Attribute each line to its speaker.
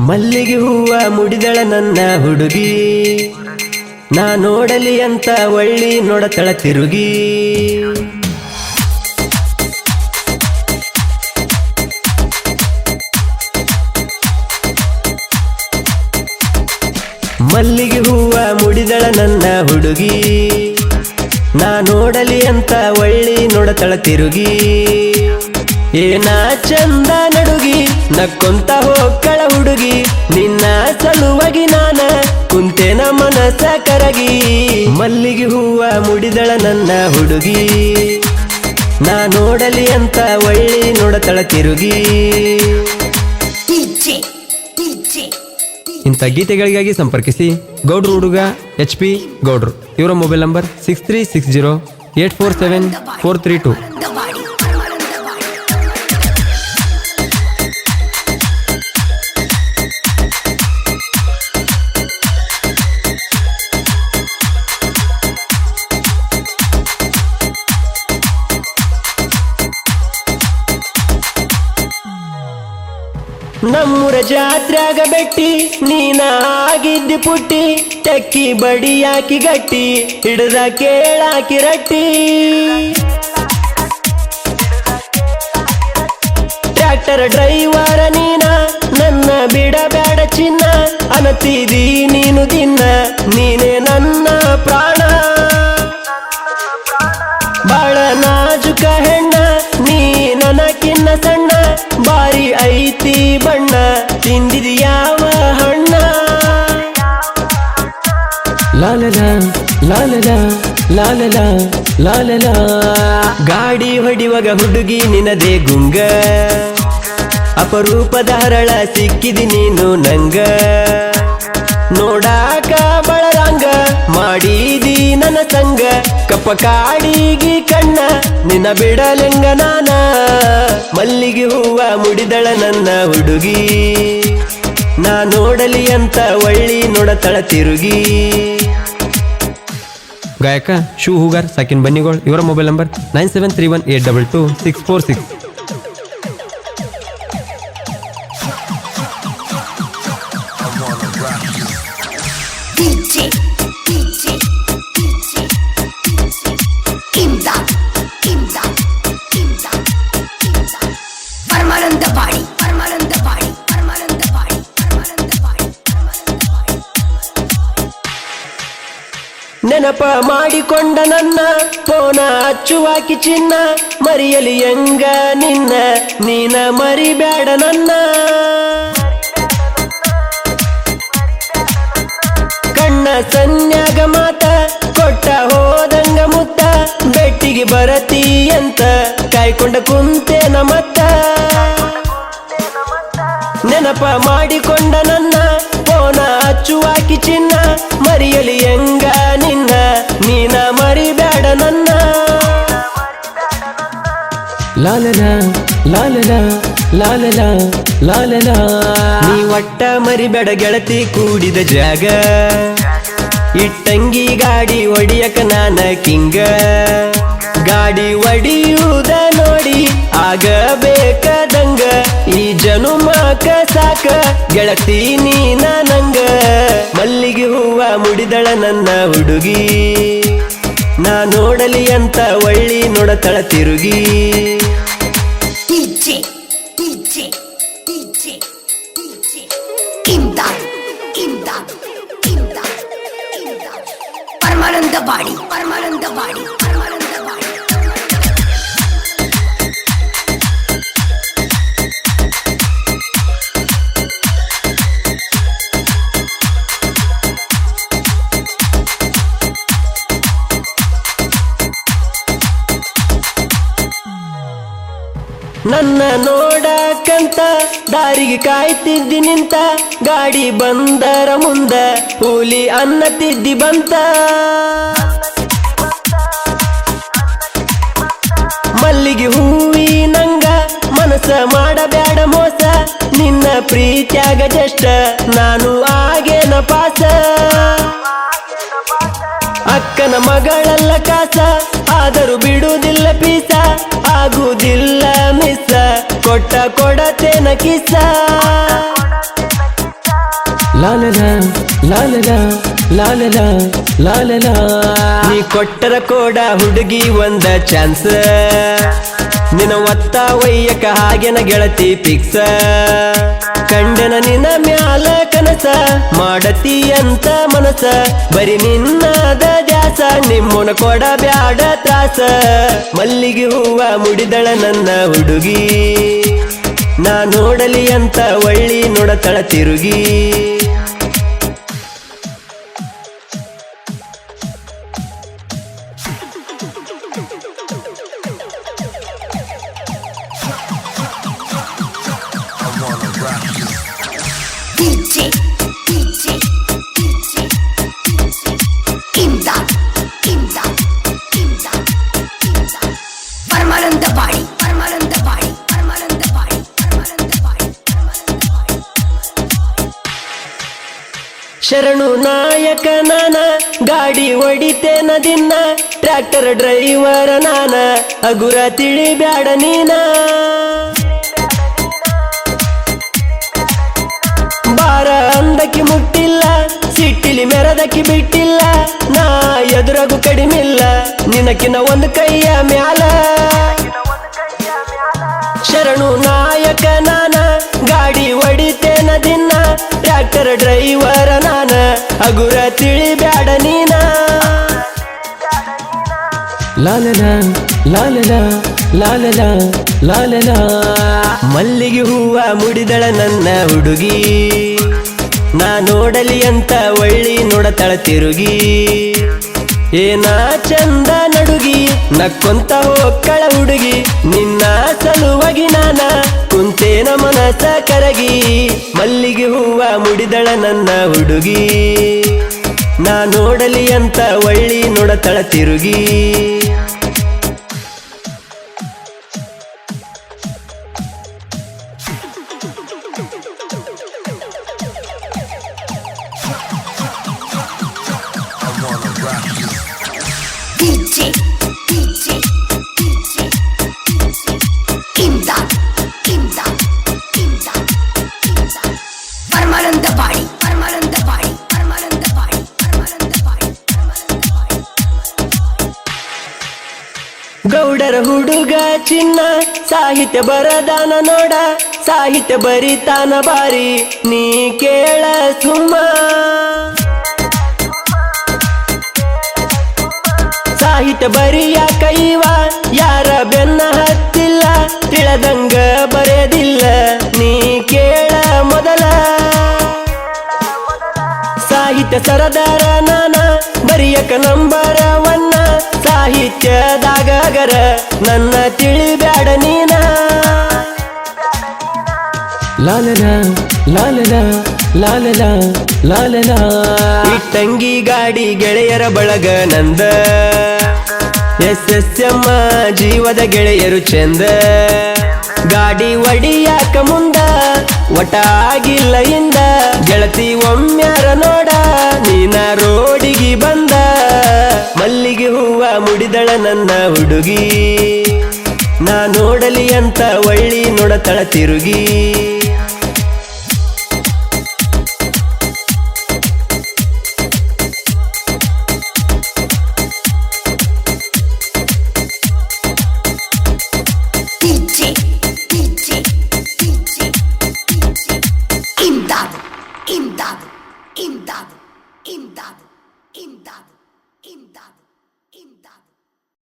Speaker 1: ಮಲ್ಲಿಗೆ ಹೂವ ಮುಡಿದಳ ನನ್ನ ಹುಡುಗಿ. ನಾ ನೋಡಲಿ ಅಂತ ಒಳ್ಳಿ ನೋಡತಳ ತಿರುಗಿ. ಮಲ್ಲಿಗೆ ಹೂವ ಮುಡಿದಳ ನನ್ನ ಹುಡುಗಿ. ನಾ ನೋಡಲಿ ಅಂತ ಒಳ್ಳಿ ನೋಡತಳ ತಿರುಗಿ. ಏನ ಚಂದ ನಡುಗಿ, ನಕ್ಕೊಂತ ಹೋಕ್ಕಳ ಹುಡುಗಿ. ನಿನ್ನ ಸಲುವಾಗಿ ನಾನ ಕುಂತೇನ ಮನಸ ಕರಗಿ. ಮಲ್ಲಿಗೆ ಹೂವ ಮುಡಿದಳ ನನ್ನ ಹುಡುಗಿ. ನಾ ನೋಡಲಿ ಅಂತ ಒಳ್ಳಿ ನೋಡತಳ ತಿರುಗಿ. ಇಂಥ ಗೀತೆಗಳಿಗಾಗಿ ಸಂಪರ್ಕಿಸಿ. ಗೌಡ್ರು ಹುಡುಗ ಎಚ್ ಪಿ ಗೌಡ್ರು. ಇವರ mobile number six three six zero eight four seven four three two ಜಾತ್ರ್ಯಾಗ ಬೆಟ್ಟಿ ನೀನ ಆಗಿದ್ದಿ ಪುಟ್ಟಿ, ಟಕ್ಕಿ ಬಡಿ ಹಾಕಿ ಗಟ್ಟಿ, ಹಿಡ್ದ ಕೇಳಾಕಿ ರಟ್ಟಿ. ಟ್ರ್ಯಾಕ್ಟರ್ ಡ್ರೈವರ ನೀನ, ನನ್ನ ಬಿಡಬೇಡ ಚಿನ್ನ, ಅನತಿದಿ ನೀನು ದಿನ ನೀನೇ ನನ್ನ ಪ್ರಾಣ. ಬಾಳ ನಾಜುಕ ಹೆಣ್ಣ, ನೀ ನನಕಿನ್ನ ಸಣ್ಣ. ಬಾರಿ ಐತಿ ಬಣ್ಣ ತಿಂದಿದ ಯಾವ ಹಣ್ಣ ಲಾಲಲ ಲಾಲಲ ಲಾಲಲ ಲಾಲಲ ಗಾಡಿ ಹೊಡಿವಾಗ ಹುಡುಗಿ ನಿನದೇ ಗುಂಗ ಅಪರೂಪದ ಹರಳ ಸಿಕ್ಕಿದಿ ನೀನು ನಂಗ ನೋಡಾಕ ಮಾಡಿದಿ ನನ್ನ ಸಂಗ. ಕಪ್ಪ ಕಾಡಿಗಿ ಕಣ್ಣ ನಿನ್ನ ಬಿಡಲೆಂಗ ನಾನ. ಮಲ್ಲಿಗೆ ಹೂವ ಮುಡಿದಳ ನನ್ನ ಹುಡುಗಿ. ನಾ ನೋಡಲಿ ಅಂತ ಒಳ್ಳಿ ನೋಡತಳ ತಿರುಗಿ. ಗಾಯಕ ಶೂ ಹೂಗಾರ್ ಸಾಕಿನ್ ಬನ್ನಿಗೋಳ್ ಇವರ mobile number nine seven three one eight double two six four six
Speaker 2: DJ,
Speaker 1: ನೆನಪ ಮಾಡಿಕೊಂಡ ನನ್ನ ಪೋನ ಅಚ್ಚುವಾಕಿ ಚಿನ್ನ, ಮರಿಯಲಿ ಎಂಗ ನಿನ್ನ, ನೀನ ಮರಿಬೇಡ ನನ್ನ. ಕಣ್ಣ ಸನ್ಯಾಗ ಮಾತ, ಕೊಟ್ಟ ಹೋದಂಗ ಮುತ್ತ, ಬೆಟ್ಟಿಗೆ ಬರತಿ ಅಂತ ಕಾಯ್ಕೊಂಡ ಕುಂತೆ ಮತ್ತ. ನೆನಪ ಮಾಡಿಕೊಂಡ ಹಚ್ಚುವಾಕಿ ಚಿನ್ನ ಮರಿಯಲಿ ಹೆಂಗ ನಿನ್ನ? ನೀನ ಮರಿಬೇಡ ನನ್ನ. ಲಾಲನ ಲಾಲನ ಲಾಲನ ಲಾಲನ ನೀ ಒಟ್ಟ ಮರಿಬೇಡ ಗೆಳತಿ ಕೂಡಿದ ಜಾಗ. ಇಟ್ಟಂಗಿ ಗಾಡಿ ಒಡಿಯಕ ನಾನ ಕಿಂಗ. ಗಾಡಿ ಒಡಿಯುವುದ ನೋಡಿ ಆಗಬೇಕದಂಗ. ಈ ಜನುಮಕ ಸಾಕ ಗೆಳತಿ ನೀನ ನಂಗ. ಹೂವ ಮುಡಿದಳ ನನ್ನ ಹುಡುಗಿ. ನಾ ನೋಡಲಿ ಅಂತ ಒಳ್ಳಿ ನೋಡತಳ ತಿರುಗಿ.
Speaker 2: ಪರಮಾನಂದ ಬಾಡಿ ಪರಮಾನಂದ DJ.
Speaker 1: ನನ್ನ ನೋಡಕಂತ ದಾರಿಗೆ ಕಾಯ್ತಿದ್ದಿ ನಿಂತ, ಗಾಡಿ ಬಂದರ ಮುಂದ ಹುಲಿ ಅನ್ನತಿದ್ದಿ ಬಂತ. ಮಲ್ಲಿಗೆ ಹೂವಿ ನಂಗ ಮನಸ ಮಾಡಬೇಡ ಮೋಸ, ನಿನ್ನ ಪ್ರೀತ್ಯಾಗ ಜಷ್ಟ ನಾನು ಆಗೇನ ಪಾಸ. ಅಕ್ಕನ ಮಗಳಲ್ಲ ಕಾಸ ಆದರೂ ಬಿಡುವುದಿಲ್ಲ ಪೀಸ ಆಗುವುದಿಲ್ಲ ಮಿಸ ಕೊಟ್ಟ ಕೊಡತೇನ ಕಿಸ. ಲಾಲಲ ಲಾಲಲ ಲಾಲಲ ಲಾಲಲ. ನೀ ಕೊಟ್ಟರ ಕೋಡ ಹುಡುಗಿ ಒಂದ ಚಾನ್ಸ್. ನಿನ್ನ ಒತ್ತ ಒಯ್ಯಕ ಹಾಗೆನ ಗೆಳತಿ ಪಿಕ್ಸ ಕಂಡನ ನಿನ್ನ ಮ್ಯಾಲ ಕನಸ ಮಾಡತಿ ಅಂತ ಮನಸ. ಬರಿ ನಿನ್ನದ ದ್ಯಾಸ, ನಿಮ್ಮನ ಕೊಡ ಬ್ಯಾಡ ತ್ರಾಸ. ಮಲ್ಲಿಗೆ ಹೂವ ಮುಡಿದಳ ನನ್ನ ಹುಡುಗಿ. ನಾ ನೋಡಲಿ ಅಂತ ಒಳ್ಳಿ ನೋಡತಳ ತಿರುಗಿ. ಶರಣು ನಾಯಕ ನಾನ, ಗಾಡಿ ಒಡಿತೆ ದಿನ ಟ್ರ್ಯಾಕ್ಟರ್ ಡ್ರೈವರ ನಾನ, ಅಗುರ ತಿಳಿ ಬ್ಯಾಡ ನೀನ. ಬಾರ ಅಂದಕ್ಕೆ ಮುಟ್ಟಿಲ್ಲ, ಸಿಟ್ಟಿಲಿ ಮೆರದಕ್ಕೆ ಬಿಟ್ಟಿಲ್ಲ, ನಾ ಎದುರಗು ಕಡಿಮಿಲ್ಲ, ನಿನಕಿನ ಒಂದು ಕೈಯ ಮ್ಯಾಲ. ಶರಣು ನಾಯಕ ನಾನ, ಗಾಡಿ ಹೊಡಿತೇನ ದಿನ ಟ್ರ್ಯಾಕ್ಟರ್ ಡ್ರೈವರ ನಾನ. ಅಗುರ ತಿಳಿ ಬ್ಯಾಡ ನೀನ. ಲಾಲನ ಲಾಲನ ಲಾಲನ ಲಾಲನ. ಮಲ್ಲಿಗೆ ಹೂವ ಮುಡಿದಳ ನನ್ನ ಹುಡುಗಿ. ನಾ ನೋಡಲಿ ಅಂತ ಒಳ್ಳಿ ನೋಡತಳ ತಿರುಗಿ. ಏನ ಚಂದ ನಡುಗಿ, ನಕ್ಕೊಂತ ಹೋಕ್ಕಳ ಹುಡುಗಿ, ನಿನ್ನ ಸಲುವಾಗಿ ನಾನ ಕುಂತೇನ ಮನಸ ಕರಗಿ, ಮಲ್ಲಿಗೆ ಹೂವ ಮುಡಿದಳ ನನ್ನ ಹುಡುಗಿ. ನಾ ನೋಡಲಿ ಅಂತ ಒಳ್ಳಿ ನೋಡತಳ ತಿರುಗಿ. ಗೌಡರ ಹುಡುಗ ಚಿನ್ನ, ಸಾಹಿತ್ಯ ಬರದಾನ ನೋಡ, ಸಾಹಿತ್ಯ ಬರಿತಾನ ಬಾರಿ, ನೀ ಕೇಳ ಸುಮ್ಮ. ಸಾಹಿತ್ಯ ಬರಿಯ ಕೈವ, ಯಾರ ಬೆನ್ನ ಹತ್ತಿಲ್ಲ, ತಿಳದಂಗ ಬರೆದಿಲ್ಲ, ನೀ ಕೇಳ ಮೊದಲ. ಸಾಹಿತ್ಯ ಸರದಾರ ನಾನ, ಬರಿಯಕ ನಂಬರ ವನ್ನ ಸಾಹಿತ್ಯದಾಗರ ನನ್ನ ತಿಳಿಬ್ಯಾಡ ನೀನ. ಲಾಲನ ಲಾಲನ ಲಾಲನ ಲಾಲನ. ಇಟ್ಟಂಗಿ ಗಾಡಿ ಗೆಳೆಯರ ಬಳಗ ನಂದ. ಎಸ್ ಎಸ್ ಎಮ್ಮ ಜೀವದ ಗೆಳೆಯರು ಚಂದ. ಗಾಡಿ ಒಡಿಯಾಕ ಮುಂದ ಒಟ ಆಗಿಲ್ಲ ಇಂದ. ಗೆಳತಿ ಒಮ್ಮ್ಯಾರ ನನ್ನ ಹುಡುಗಿ. ನಾ ನೋಡಲಿ ಅಂತ ಒಳ್ಳಿ ನೋಡತಳ ತಿರುಗಿ.